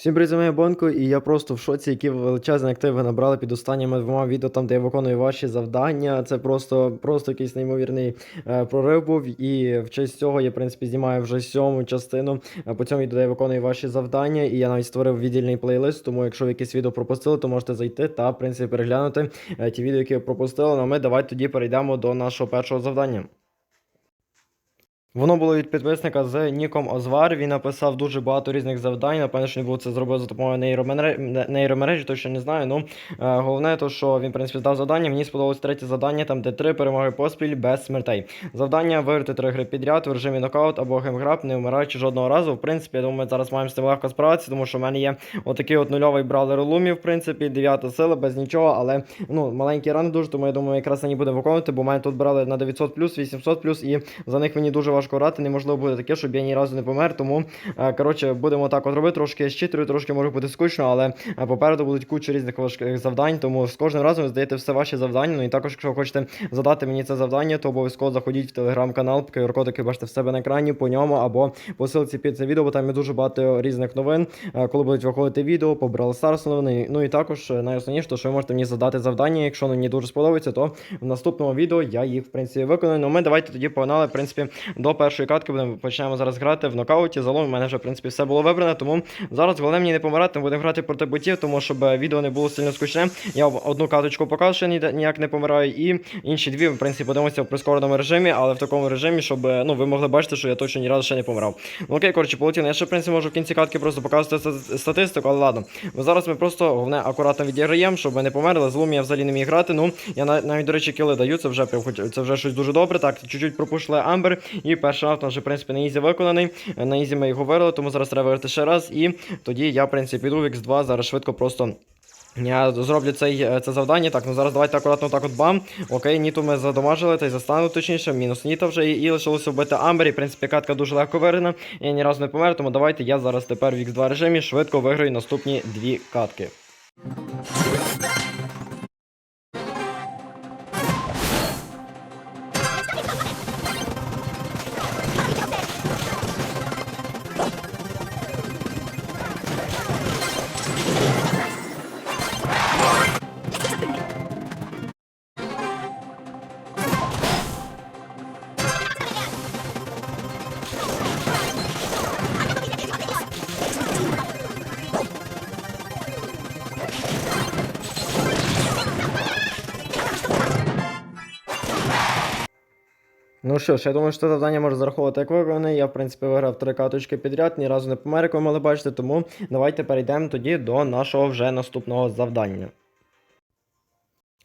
Всім привіт, з Бонко, і я просто в шоці, які величезні активи набрали під останніми двома відео, там, де я виконую ваші завдання. Це просто, просто якийсь неймовірний е, прорив був. І в честь цього я, в принципі, знімаю вже сьому частину. Е, по цьому відео де я виконую ваші завдання, і я навіть створив віддільний плейлист. Тому, якщо ви якесь відео пропустили, то можете зайти та, в принципі, переглянути е, ті відео, які ви пропустили. Ну ми давайте тоді перейдемо до нашого першого завдання. Воно було від підписника з Ніком Озвар. Він написав дуже багато різних завдань. Напевно, що він був це зробив за допомогою нейромере- нейромережі, то що не знаю. Ну е, головне, то що він в принципі здав завдання. Мені сподобалось третє завдання, там де три перемоги поспіль без смертей. Завдання виграти три гри підряд в режимі нокаут або геймграб, не вмираючи жодного разу. В принципі, я думаю, ми зараз маємо з цим легко справитися, тому що в мене є отакий от нульовий бравлер Лумі, в принципі, дев'ята сила, без нічого, але ну маленькі рани дуже, тому я думаю, якраз ній будемо виконувати, бо мене тут брали на 900 800 і за них мені дуже важко грати. Неможливо буде таке, щоб я ні разу не помер. Тому е, коротше, будемо так от робити. Трошки щитрою, трошки може бути скучно, але е, попереду будуть куча різних важких завдань. Тому з кожним разом здаєте все ваші завдання. Ну і також, якщо хочете задати мені це завдання, то обов'язково заходіть в телеграм-канал, QR-код, який бачите в себе на екрані по ньому, або по ссылці під це відео, бо там є дуже багато різних новин, е, коли будуть виходити відео, по Brawl Stars новини. Ну і також найосновніше, що ви можете мені задати завдання. Якщо мені дуже сподобається, то в наступному відео я їх в принципі виконую. Ну ми давайте тоді погнали, в принципі, до першої катки будемо почнемо зараз грати в нокауті. Залом у мене вже в принципі все було вибрано. Тому зараз головне мені не помирати. Ми будемо грати проти ботів, тому щоб е, відео не було сильно скучне. Я одну каточку покажу, що ніяк не помираю, і інші дві, в принципі, подивимося в прискореному режимі, але в такому режимі, щоб е, ну ви могли бачити, що я точно ні разу ще не помирав. Ну окей, коротше, полетіли. Я ще в принципі можу в кінці катки просто показувати статистику, але ладно. Бо зараз ми просто головне акуратно відіграємо, щоб ми не померли. Злом я взагалі не міг грати. Ну я навіть до речі, кіли даю. Це вже це вже щось дуже добре. Так, чуть-чуть пропушили Амбер. І перший нас вже, в принципі, на ізі виконаний. На ізі ми його вирили, тому зараз треба виграти ще раз. І тоді я, в принципі, піду в X2, зараз швидко просто. Я зроблю цей, е, це завдання. Так, ну зараз давайте акуратно так от бам. Окей, Ніту ми задамажили, та й застану точніше. Мінус Ніта вже і, і лишилося вбити Амбері. В принципі, катка дуже легко виграна. Я ні разу не помер, тому давайте я зараз тепер в X2 режимі швидко виграю наступні дві катки. Що ж, я думаю, що це завдання можна зараховувати як виконане. Я, в принципі, виграв три каточки підряд, ні разу не помер, як ви могли бачити, тому давайте перейдемо тоді до нашого вже наступного завдання.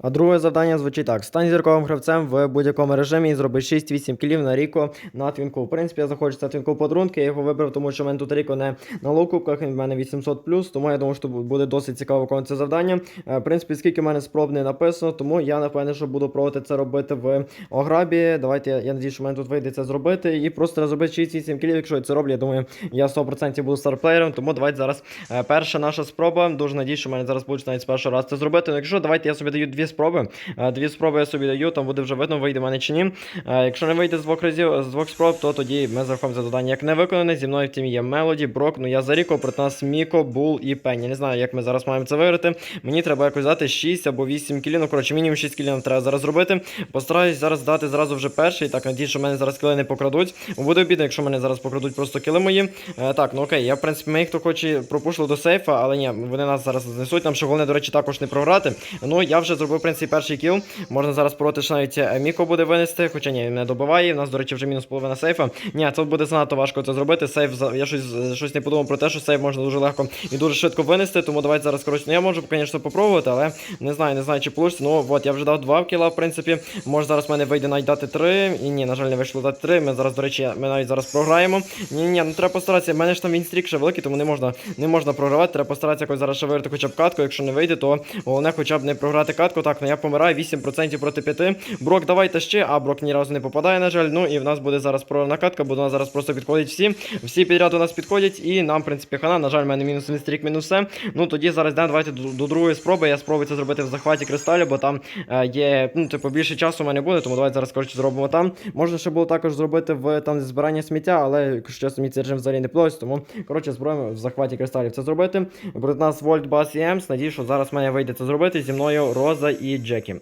А друге завдання звучить так: стань зірковим гравцем в будь-якому режимі і зроби 6-8 кілів на Ріко на твінку. В принципі, я захочу це твінку подрунки. Я його вибрав, тому що в мене тут Ріко не на лоукупках, він в мене 800 тому я думаю, що буде досить цікаво виконувати це завдання. Е, В принципі, скільки в мене спроб не написано, тому я напевне, що буду пробувати це робити в ограбі. Давайте я, надію, що в мене тут вийде це зробити. І просто зробити 6-8 кілів. Якщо я це роблю, я думаю, я 100% буду старплеєром. Тому давайте зараз е, перша наша спроба. Дуже надію, що в мене зараз буде навіть з першого це зробити. Ну, якщо давайте я собі даю дві спроби. Е, Дві спроби я собі даю, там буде вже видно, вийде мене чи ні. Е, Якщо не вийде з двох разів, з двох спроб, то тоді ми зарахуємо це завдання як не виконане. Зі мною в тімі є Мелоді, Брок, ну я за Ріко, проти нас Міко, Бул і Пенні. Не знаю, як ми зараз маємо це виграти. Мені треба якось дати 6 або 8 кілів. Ну, коротше, мінімум 6 кілів треба зараз зробити. Постараюсь зараз дати зразу вже перший. Так, надію, що мене зараз кіли не покрадуть. Буде обідно, якщо мене зараз покрадуть просто кіли мої. Е, так, ну окей, я в принципі ми їх то хоче пропушили до сейфа, але ні, вони нас зараз знесуть. Нам ще головне, до речі, також не програти. Ну я вже зробив в принципі перший кіл. Можна зараз проти що навіть е, Міко буде винести, хоча ні, не добиває. У нас, до речі, вже мінус половина сейфа. Ні, тут буде занадто важко це зробити. Сейф я щось, щось не подумав про те, що сейф можна дуже легко і дуже швидко винести. Тому давайте зараз коротше. Ну я можу, звісно, попробувати, але не знаю, не знаю, чи вийде. Ну от я вже дав 2 кіла, в принципі. Може зараз в мене вийде навіть дати 3. І ні, на жаль, не вийшло дати 3. Ми зараз, до речі, ми навіть зараз програємо. Ні, ні, ну треба постаратися. У мене ж там вінстрік ще великий, тому не можна, не можна програвати. Треба постаратися якось зараз ще виграти хоча б катку. Якщо не вийде, то головне хоча б не програти катку. Так, ну я помираю 8% проти 5. Брок, давайте ще, а Брок ні разу не попадає, на жаль. Ну і в нас буде зараз прорвана катка, бо до нас зараз просто підходять всі. Всі підряд у нас підходять, і нам, в принципі, хана. На жаль, в мене мінус стрік, мінус все. Ну тоді зараз йдемо, давайте до, до другої спроби. Я спробую це зробити в захваті кристалю, бо там е, є, ну, типу, більше часу у мене буде, тому давайте зараз коротше зробимо там. Можна ще було також зробити в там збирання сміття, але якщо чесно, мені цей режим взагалі не подобається, тому коротше спробуємо в захваті кристалів це зробити. Проти нас Вольт, Бас і Емс. Надію, що зараз мене вийде це зробити зі мною Роза і Джекі.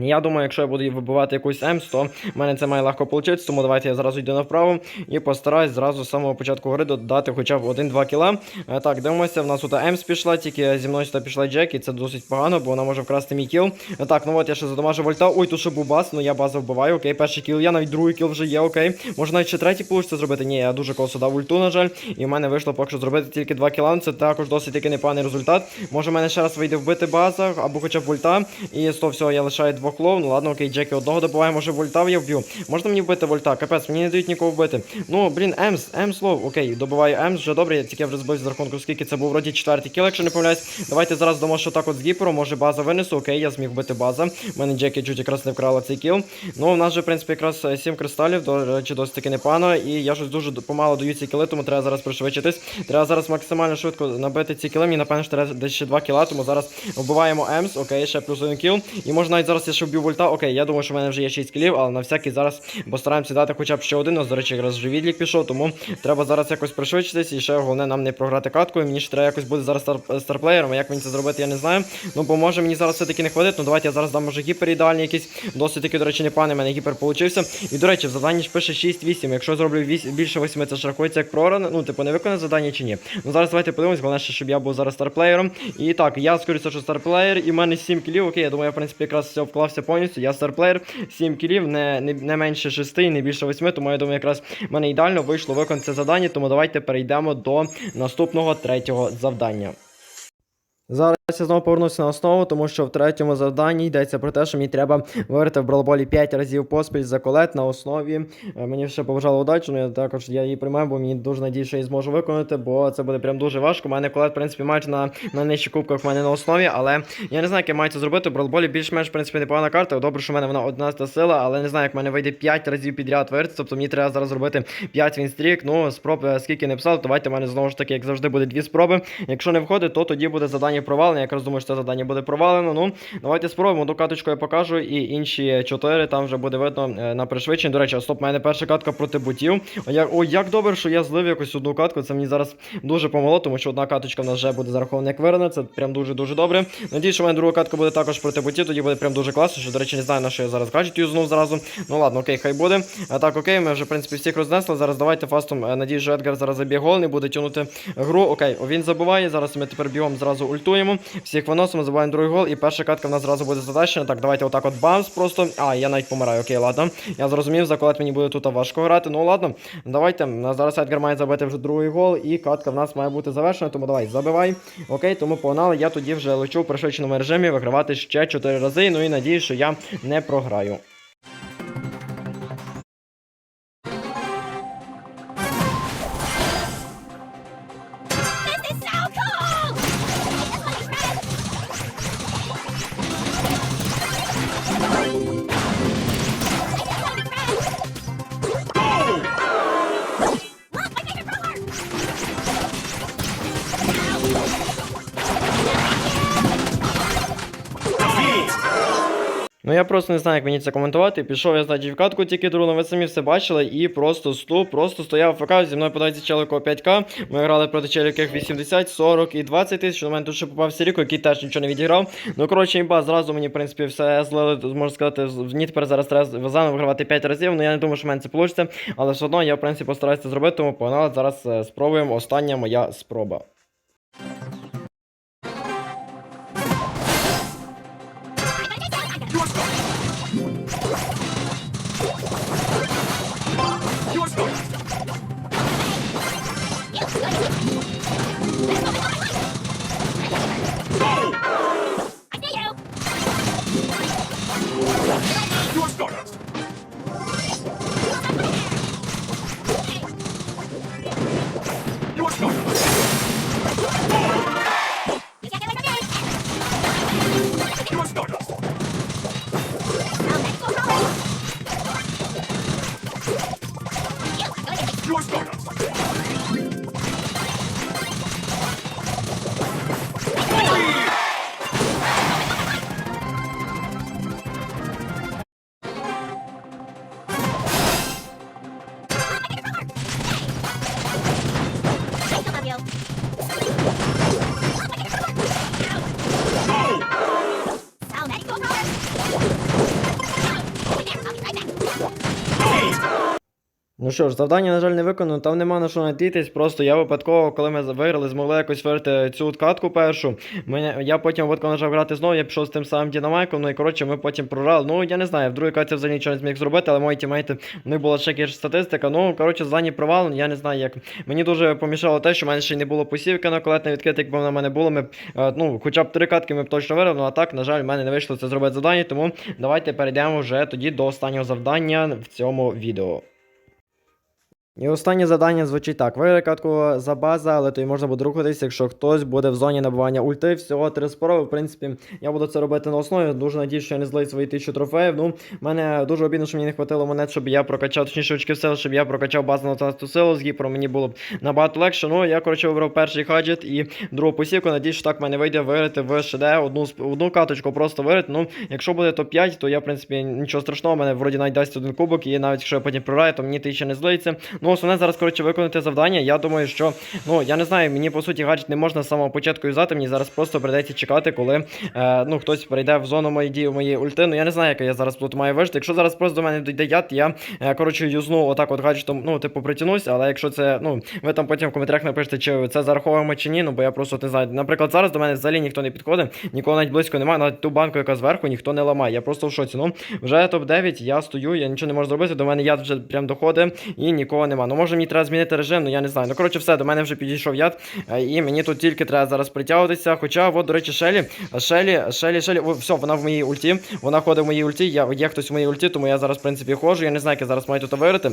Я думаю, якщо я буду вибивати якусь Емс, то в мене це має легко вийти, тому давайте я зразу йду направо і постараюсь зразу з самого початку гри додати хоча б 1-2 кіла. Е, Так, дивимося, в нас тут Емс пішла, тільки зі мною сюди пішла Джек, і це досить погано, бо вона може вкрасти мій кіл. Е, Так, ну от я ще задамажу вольта. Ой, тут ще був бас, ну я базу вбиваю, окей, перший кіл, я навіть другий кіл вже є, окей. Може навіть ще третій получиться зробити. Ні, я дуже колосо дав ульту, на жаль. І в мене вийшло поки що зробити тільки 2 кіла. Це також досить таки непоганий результат. Може в мене ще раз вийде вбити база, або хоча б вольта. І з того всього я лишаю двох лов. Ну ладно, окей, Джекі одного добиває, може вольта я вб'ю. Можна мені вбити вольта? Капець, мені не дають нікого вбити. Ну, блін, Емс, Емс лов. Окей, добиваю Емс, вже добре, я тільки вже збив з рахунку, скільки це був вроді четвертий кіл, якщо не помиляюсь. Давайте зараз дамо що так от з гіпером, може база винесу. Окей, я зміг вбити база. У мене Джекі чуть якраз не вкрала цей кіл. Ну, у нас же, в принципі, якраз 7 кристалів, до речі, досить таки непогано. І я щось дуже помало даю ці кіли, тому треба зараз пришвидшитись. Треба зараз максимально швидко набити ці кіли. Мені напевно, що треба десь ще 2 кіла, тому зараз вбиваємо Емс. Окей, ще плюс один кіл. І може навіть зараз я ще вб'ю вольта. Окей, я думаю, що в мене вже є 6 кілів, але на всякий зараз постараємося дати хоча б ще один. Ось, до речі, якраз вже відлік пішов, тому треба зараз якось пришвидшитись і ще головне нам не програти катку. І мені ще треба якось бути зараз стар старплеєром. Як мені це зробити, я не знаю. Ну, бо може мені зараз все-таки не хватить. Ну давайте я зараз дам може гіпер ідеальний якийсь. Досить таки, до речі, не пане, мене гіпер получився. І до речі, в заданні ж пише 6-8. Якщо зроблю 8, більше 8, це ж рахується як проран. Ну, типу, не виконане завдання чи ні. Ну зараз давайте подивимось, головне, ще, щоб я був зараз старплеєром. І так, я скоріше, що старплеєр, і в мене 7 кілів. Окей, я думаю, я в принципі якраз все вклався повністю. Я старплеєр, 7 кілів, не, не, не менше 6, не більше 8, тому я думаю, якраз в мене ідеально вийшло виконати це завдання, тому давайте перейдемо до наступного третього завдання. Зараз я знову повернуся на основу, тому що в третьому завданні йдеться про те, що мені треба виграти в бралболі 5 разів поспіль за колет на основі. Е, Мені ще побажали удачу, ну я також я її приймаю, бо мені дуже надію, що її зможу виконати, бо це буде прям дуже важко. У мене колет, в принципі, майже на, на нижчих кубках в мене на основі, але я не знаю, як я маю це зробити. В бралболі більш-менш, в принципі, непогана карта. Добре, що в мене вона 11 сила, але не знаю, як в мене вийде 5 разів підряд виграти. Тобто мені треба зараз зробити 5 вінстрік. Ну, спроб е, скільки не писали, давайте в мене знову ж таки, як завжди, буде дві спроби. Якщо не входить, то тоді буде завдання провалене. Якраз думаю, що це завдання буде провалено. Ну, давайте спробуємо. Ту каточку я покажу, і інші 4 там вже буде видно е, на пришвидшенні. До речі, стоп, в мене перша катка проти бутів. О, як, добре, що я злив якусь одну катку. Це мені зараз дуже помогло, тому що одна каточка в нас вже буде зарахована як вирена. Це прям дуже-дуже добре. Надіюсь, що в мене друга катка буде також проти бутів, тоді буде прям дуже класно. Що, до речі, не знаю, на що я зараз гаджет юзнув зразу. Ну ладно, окей, хай буде. А так, окей, ми вже, в принципі, всіх рознесли. Зараз давайте фастом. е, Надіюсь, що Едгар зараз заб'є гол, не буде тягнути гру. Окей, він забуває. Зараз ми тепер бігом зразу ультуємо. Всіх виносимо, забуваємо другий гол. І перша катка в нас зразу буде задачена. Так, давайте отак от бамс просто. А, я навіть помираю. Окей, ладно. Я зрозумів, за мені буде тут важко грати. Ну ладно, давайте. Зараз Едгар має забити вже другий гол, і катка в нас має бути завершена. Тому давай, забивай. Окей, тому погнали. Я тоді вже лечу в пришвидшеному режимі вигравати ще 4 рази. Ну і надіюсь, що я не програю. Ну я просто не знаю, як мені це коментувати. Пішов я, значить, в катку тільки другу, ви самі все бачили, і просто ступ, просто стояв ФК, зі мною подається челико 5К. Ми грали проти челіків 80, 40 і 20 тисяч. У мене тут ще попався Ріко, який теж нічого не відіграв. Ну коротше, імба, зразу мені, в принципі, все злили, можна сказати, в ні тепер зараз треба заново вигравати 5 разів. Ну я не думаю, що в мене це вийде, але все одно я, в принципі, постараюся зробити, тому погнали. Зараз е, спробуємо. Остання моя спроба. Ну що ж, завдання, на жаль, не виконано, там нема на що надіятись. Просто я випадково, коли ми виграли, змогли якось виграти цю катку першу. Мене, я потім випадково почав грати знову, я пішов з тим самим Дінамайком, ну і коротше ми потім програли. Ну я не знаю, в другій катці взагалі нічого не зміг зробити, але мої тімейти, в них була ще гірша статистика. Ну, коротше, завдання провалено, я не знаю як. Мені дуже помішало те, що в мене ще й не було посівки на колетне відкрите, якби на мене було, ми е, ну, хоча б три катки ми б точно виграли, ну а так, на жаль, в мене не вийшло це зробити завдання, тому давайте перейдемо вже тоді до останнього завдання в цьому відео. І останнє завдання звучить так: виграй за база, але то й можна буде рухатись, якщо хтось буде в зоні набивання ульти. Всього три спроби. В принципі, я буду це робити на основі. Дуже надіюсь, що я не злий свої тисячу трофеїв. Ну, мене дуже обідно, що мені не хватило монет, щоб я прокачав, точніше очків сил, щоб я прокачав базу на 13 силу. З гіпром мені було б набагато легше. Ну, я, коротше, вибрав перший хаджет і другу посівку. Надіюсь, що так в мене вийде виграти в ШД одну, одну каточку, просто виграти. Ну, якщо буде топ-5, то я, в принципі, нічого страшного, мене вроді навіть дасть один кубок, і навіть якщо я потім програю, то мені тисяча не злиться. Ну, основне зараз, коротше, виконати завдання. Я думаю, що ну я не знаю, мені по суті гаджет не можна з самого початку юзати. Мені зараз просто прийдеться чекати, коли е, ну хтось прийде в зону моєї дії моєї ульти. Ну я не знаю, як я зараз тут маю вижити. Якщо зараз просто до мене дійде яд, я е, коротше юзну отак от гаджетом, ну типу притягнусь, але якщо це, ну ви там потім в коментарях напишете, чи це зараховуємо чи ні, ну бо я просто не знаю. Наприклад, зараз до мене взагалі ніхто не підходить, нікого навіть близько немає, навіть ту банку, яка зверху, ніхто не ламає. Я просто в шоці. Ну вже топ-9, я стою, я нічого не можу зробити. До мене яд вже прям доходить і нікого нема. Ну може мені треба змінити режим, ну я не знаю. Ну коротше, все, до мене вже підійшов яд, е, і мені тут тільки треба зараз притягуватися. Хоча, от, до речі, Шелі, Шелі, Шелі, Шелі, о, все, вона в моїй ульті. Вона ходить в моїй ульті. Я є хтось в моїй ульті, тому я зараз, в принципі, ходжу. Я не знаю, як я зараз маю тут виграти.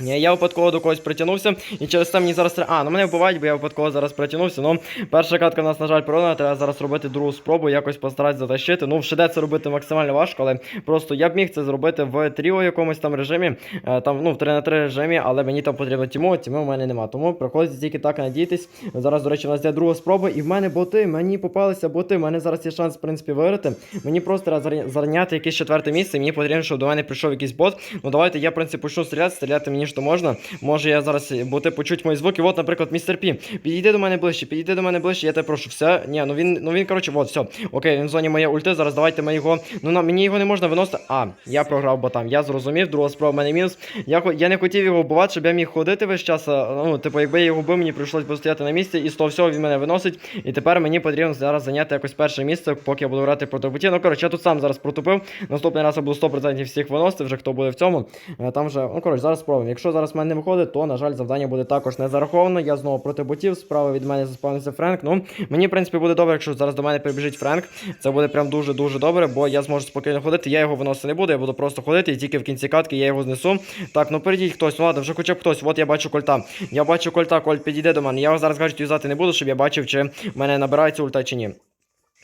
Ні, я випадково до когось притягнувся, і через це мені зараз треба. А, ну мене вбивають, бо я випадково зараз притягнувся. Ну, перша катка в нас, на жаль, прорвана, треба зараз робити другу спробу, якось постаратися затащити. Ну, в ШД це робити максимально важко, але просто я б міг це зробити в тріо якомусь там режимі, е, там, ну, в 3 на 3 режимі, але мені там потрібно тіму, тіми в мене нема. Тому приходиться тільки так надіятись. Зараз, до речі, у нас є друга спроба, і в мене боти, мені попалися боти, в мене зараз є шанс, в принципі, виграти. Мені просто треба зайняти якесь четверте місце, мені потрібно, щоб до мене прийшов якийсь бот. Ну давайте я, в принципі, почну стріляти, стріляти мені ж то можна. Може я зараз боти почуть мої звуки. От, наприклад, містер Пі. Підійди до мене ближче, підійди до мене ближче, я тебе прошу. Все. Ні, ну він, ну він, коротше, от, все. Окей, він в зоні моєї ульти. Зараз давайте ми його. Ну на мені його не можна виносити. А, я програв ботам. Я зрозумів, друга спроба в мене мінус. Я, я не хотів його вбивати, щоб я міг ходити весь час. Ну, типу, якби я його вбив, мені прийшлось би стояти на місці, і з того всього він мене виносить. І тепер мені потрібно зараз зайняти якось перше місце, поки я буду грати проти ботів. Ну, коротше, я тут сам зараз протупив. Наступний раз я буду 100% всіх виносити, вже хто буде в цьому. Е, Там вже, ну коротше, зараз спробуємо. Якщо зараз в мене не виходить, то, на жаль, завдання буде також не зараховано. Я знову проти ботів. Справа від мене заспавнився Френк. Ну, мені, в принципі, буде добре, якщо зараз до мене прибіжить Френк. Це буде прям дуже-дуже добре, бо я зможу спокійно ходити. Я його виносити не буду, я буду просто ходити, і тільки в кінці катки я його знесу. Так, ну перейдіть хтось, ну ладно, вже хоча б хтось. От я бачу кольта. Я бачу кольта, коль підійде до мене. Я його зараз гаджет юзати не буду, щоб я бачив, чи в мене набирається ульта чи ні.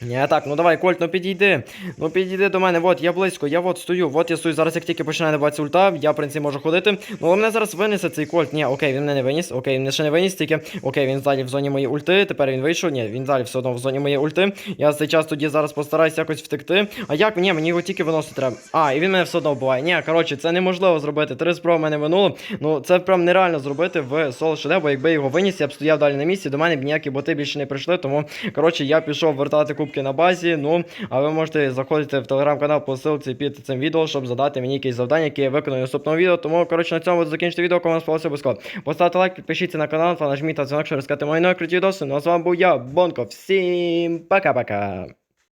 Ні, так, ну давай, Кольт, ну підійди. Ну підійди до мене, от я близько, я от стою, от я стою. Зараз як тільки починає набиватися ульта, я в принципі можу ходити. Ну але мене зараз винесе цей Кольт. Ні, окей, він мене не виніс. Окей, він мене ще не виніс, тільки окей, він далі в зоні моєї ульти. Тепер він вийшов. Ні, він далі все одно в зоні моєї ульти. Я цей час тоді зараз постараюсь якось втекти. А як? Ні, мені його тільки виносити треба. А, і він мене все одно вбиває. Ні, коротше, це неможливо зробити. Три спроби мене минуло. Ну це прям нереально зробити в соло ШД, бо якби його виніс, я б стояв далі на місці. До мене б ніякі боти більше не прийшли. Тому коротше, я пішов вертати кубки на базі. Ну, а ви можете заходити в телеграм-канал по ссылці під цим відео, щоб задати мені якісь завдання, які я виконую в наступному відео. Тому, коротше, на цьому буду закінчити відео, кому сподобалося обов'язково. Поставте лайк, підпишіться на канал та нажміть на дзвінок, щоб розказати мої нові круті відоси. Ну а з вами був я, Бонко. Всім пока-пока.